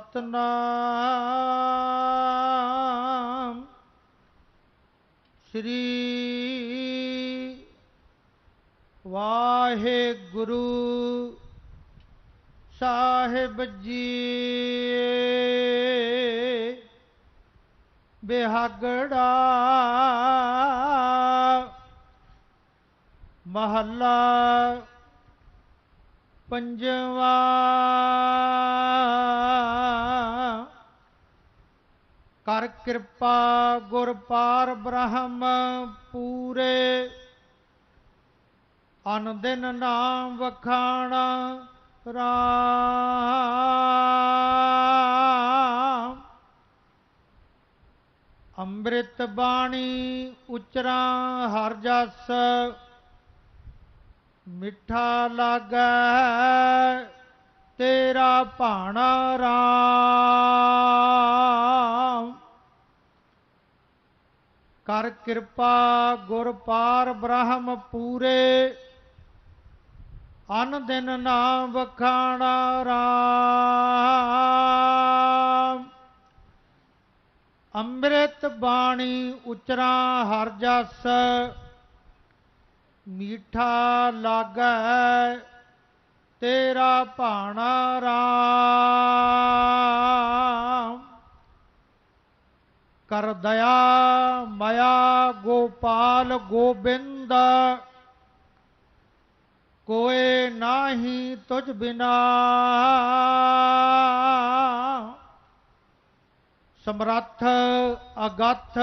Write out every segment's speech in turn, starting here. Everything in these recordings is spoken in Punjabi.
ਸਤਨਾਮ ਸ੍ਰੀ ਵਾਹਿਗੁਰੂ ਸਾਹਿਬ ਜੀ। ਬਿਹਾਗੜਾ ਮਹੱਲਾ ਪੰਜਵਾ। ਕਰ ਕਿਰਪਾ ਗੁਰ ਪਾਰ ਬ੍ਰਹਮ ਪੂਰੇ। ਅਨ ਦਿਨ ਨਾਮ ਵਖਾਣਾ ਰਾਮ। ਅੰਮ੍ਰਿਤ ਬਾਣੀ ਉਚਰਾ ਹਰ ਜਸ ਮਿੱਠਾ ਲਾਗੈ, ਤੇਰਾ ਭਾਣਾ ਰਾਮ। ਕਰ ਕਿਰਪਾ ਗੁਰ ਪਾਰ ਬ੍ਰਹਮ ਪੂਰੇ, ਅਨ ਦਿਨ ਨਾਮ ਵਖਾਣਾ ਰਾਮ। ਅੰਮ੍ਰਿਤ ਬਾਣੀ ਉਚਰਾ ਹਰ ਜਸ ਮੀਠਾ ਲਾਗੈ, ਤੇਰਾ ਭਾਣਾ ਰਾਮ। ਕਰ ਦਇਆ ਮਇਆ ਗੋਪਾਲ ਗੋਬਿੰਦ, ਕੋਏ ਨਾਹੀ ਤੁਝ ਬਿਨਾ। ਸਮਰੱਥ ਅਗੱਥ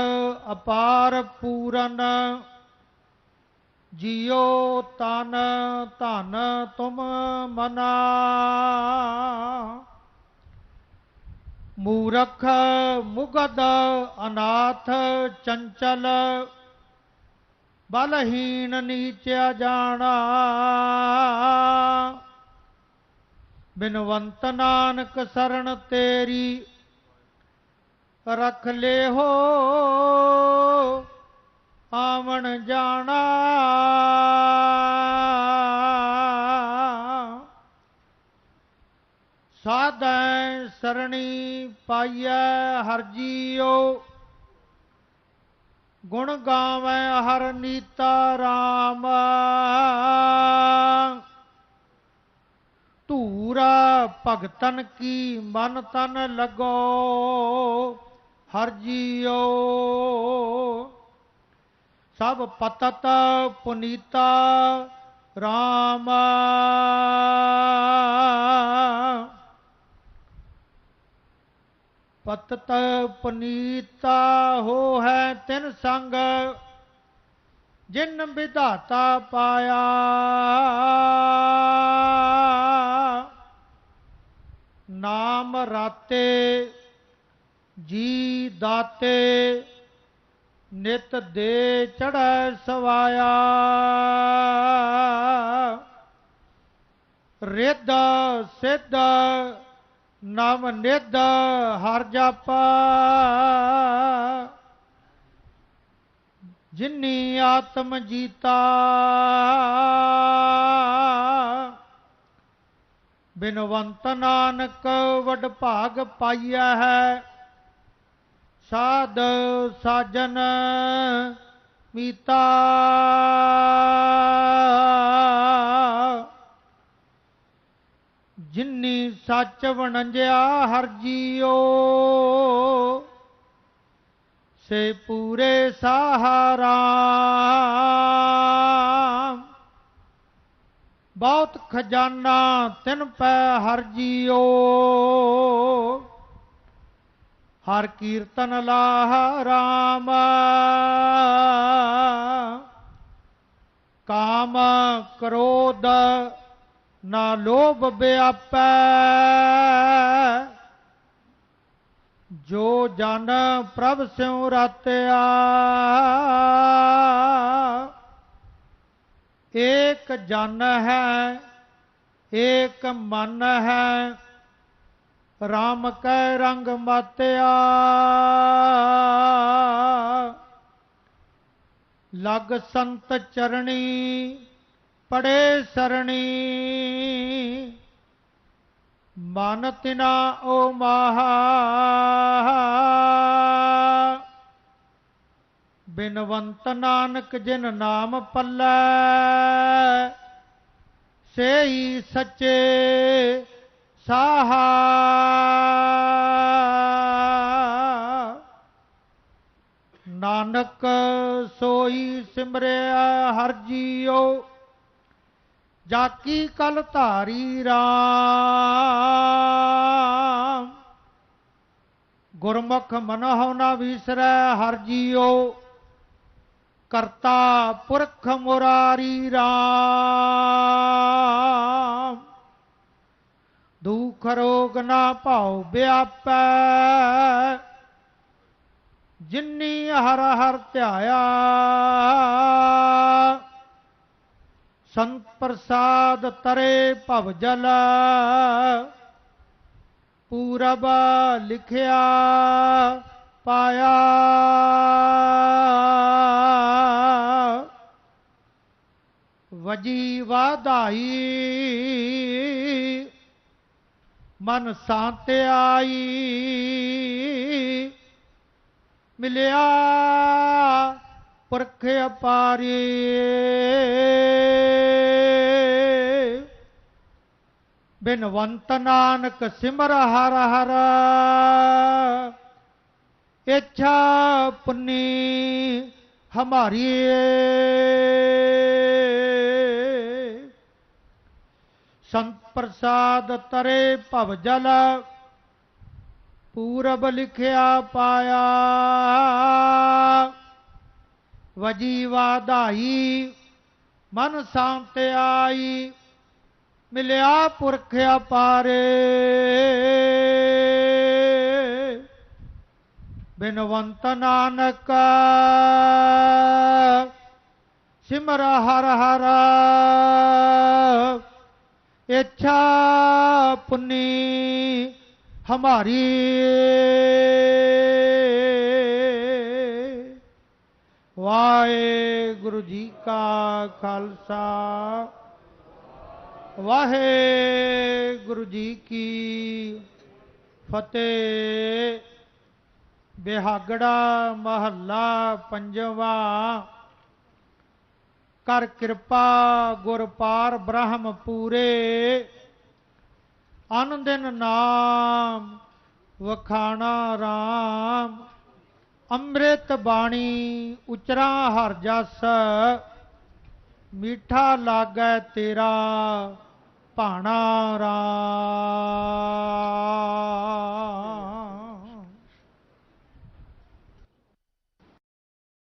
ਅਪਾਰ ਪੂਰਨ ਜਿਉ ਤਨ ਧਨ ਤੁਮ ਮਨਾ। ਮੂਰਖ ਮੁਗਦ ਅਨਾਥ ਚੰਚਲ ਬਲਹੀਨ ਨੀਚਿਆ ਜਾਣਾ। ਬਿਨਵੰਤ ਨਾਨਕ ਸਰਣ ਤੇਰੀ, ਰਖ ਲੈ ਹੋ ਆਵਣ ਜਾਣਾ। ਸਾਧੈ ਸਰਣੀ ਪਾਈਐ ਹਰ ਜੀਉ। ਗੁਣ ਗਾਵੈ ਹਰ ਨੀਤਾ ਰਾਮ। ਧੂਰਾ ਭਗਤਨ ਕੀ ਮਨ ਤਨ ਲਗੋ ਹਰ ਜੀਉ। ਸਭ ਪਤਤ ਪੁਨੀਤਾ ਰਾਮ। ਪਤਤ ਪੁਨੀਤਾ ਹੋ ਹੈ ਤਿਨ ਸੰਗ, ਜਿਨ ਵਿਧਾਤਾ ਪਾਇਆ। ਨਾਮ ਰਾਤੇ, ਜੀ ਦਾਤੇ ਨਿਤ ਦੇ ਚੜੈ ਸਵਾਇਆ। ਰਿੱਧ ਸਿੱਧ ਨਾਮ ਨਿਧ ਹਰ ਜਾਪਾ। ਜਿਨੀ ਆਤਮ ਜੀਤਾ। ਬਿਨਵੰਤ ਨਾਨਕ ਵਡ ਭਾਗ ਪਾਈਆ ਹੈ। ਸਾਧ ਸਾਜਨ ਮੀਤਾ। ਜਿਨੀ ਸੱਚ ਵਣੰਜਿਆ ਹਰ ਜੀਓ ਸੇ ਪੂਰੇ ਸਹਾਰਾ। ਬਹੁਤ ਖਜ਼ਾਨਾ ਤਿਨ ਪੈ ਹਰ ਜੀਓ ਹਰ ਕੀਰਤਨ ਲਾਹ ਰਾਮ। ਕਾਮ ਕ੍ਰੋਧ ਨਾ ਲੋਭ ਵਿਆਪੈ ਜੋ ਜਨ ਪ੍ਰਭ ਸਿਉ ਰਤਿਆ। ਏਕ ਜਨ ਹੈ, ਏਕ ਮਨ ਹੈ RAM ਕੈ ਰੰਗ ਮਾਤਿਆ। ਲਗ ਸੰਤ ਚਰਣੀ, ਪੜੇ ਸਰਣੀ। ਮਨ ਤਿਨਾ ਓ ਮਾਹਾ। ਬਿਨਵੰਤ ਨਾਨਕ ਜਿਨ ਨਾਮ ਪੱਲੇ, ਸੇਈ ਸੱਚੇ ਸਾਹਾ ਨਾਨਕ ਸੋਈ ਸਿਮਰਿਆ ਹਰ ਜੀਉ, ਜਾਕੀ ਕਲ ਧਾਰੀ RAM ਗੁਰਮੁਖ ਮਨਹੁ ਨ ਵਿਸਰੈ ਹਰ ਜੀਉ, ਕਰਤਾ ਪੁਰਖ ਮੁਰਾਰੀ RAM ਦੁਖ ਰੋਗ ਨਾ ਭਾਉ ਵਿਆਪੈ। ਜਿਨੀ ਹਰ ਹਰ ਧਿਆਇਆ, ਸੰਤ ਪ੍ਰਸਾਦ ਤਰੇ ਭਵ ਜਲ। ਪੂਰਬ ਲਿਖਿਆ ਪਾਇਆ। ਵਜੀ ਵਾਧਾਈ ਮਨ ਸ਼ਾਂਤ ਆਈ। ਮਿਲਿਆ ਪੁਰਖ ਅਪਾਰੀ। ਬਿਨਵੰਤ ਨਾਨਕ ਸਿਮਰ ਹਰ ਹਰ। ਇੱਛਾ ਪੁੰਨੀ ਹਮਾਰੀ। ਸੰਤ ਪ੍ਰਸਾਦ ਤਰੇ ਭਵ ਜਲ, ਪੂਰਬ ਲਿਖਿਆ ਪਾਇਆ। ਵਜੀ ਵਾਧਾਈ ਮਨ ਸ਼ਾਂਤ ਆਈ, ਮਿਲਿਆ ਪੁਰਖ ਅਪਾਰੇ। ਬਿਨਵੰਤ ਨਾਨਕ, ਸਿਮਰ ਹਰ ਹਰ ਇੱਛਾ ਪੁੰਨੀ ਹਮਾਰੀ। ਵਾਹਿਗੁਰੂ ਜੀ ਕਾ ਖਾਲਸਾ। ਵਾਹਿਗੁਰੂ ਜੀ ਕੀ ਫਤਿਹ। ਬਿਹਾਗੜਾ ਮਹੱਲਾ ਪੰਜਵਾ। ਕਰ ਕਿਰਪਾ ਗੁਰ ਪਾਰ ਬ੍ਰਹਮ ਪੂਰੇ। ਅਨ ਦਿਨ ਨਾਮ, ਵਖਾਣਾ RAM ਅੰਮ੍ਰਿਤ ਬਾਣੀ ਉਚਰਾ ਹਰ ਜਸ। ਮੀਠਾ ਲਾਗੈ ਤੇਰਾ ਭਾਣਾ RAM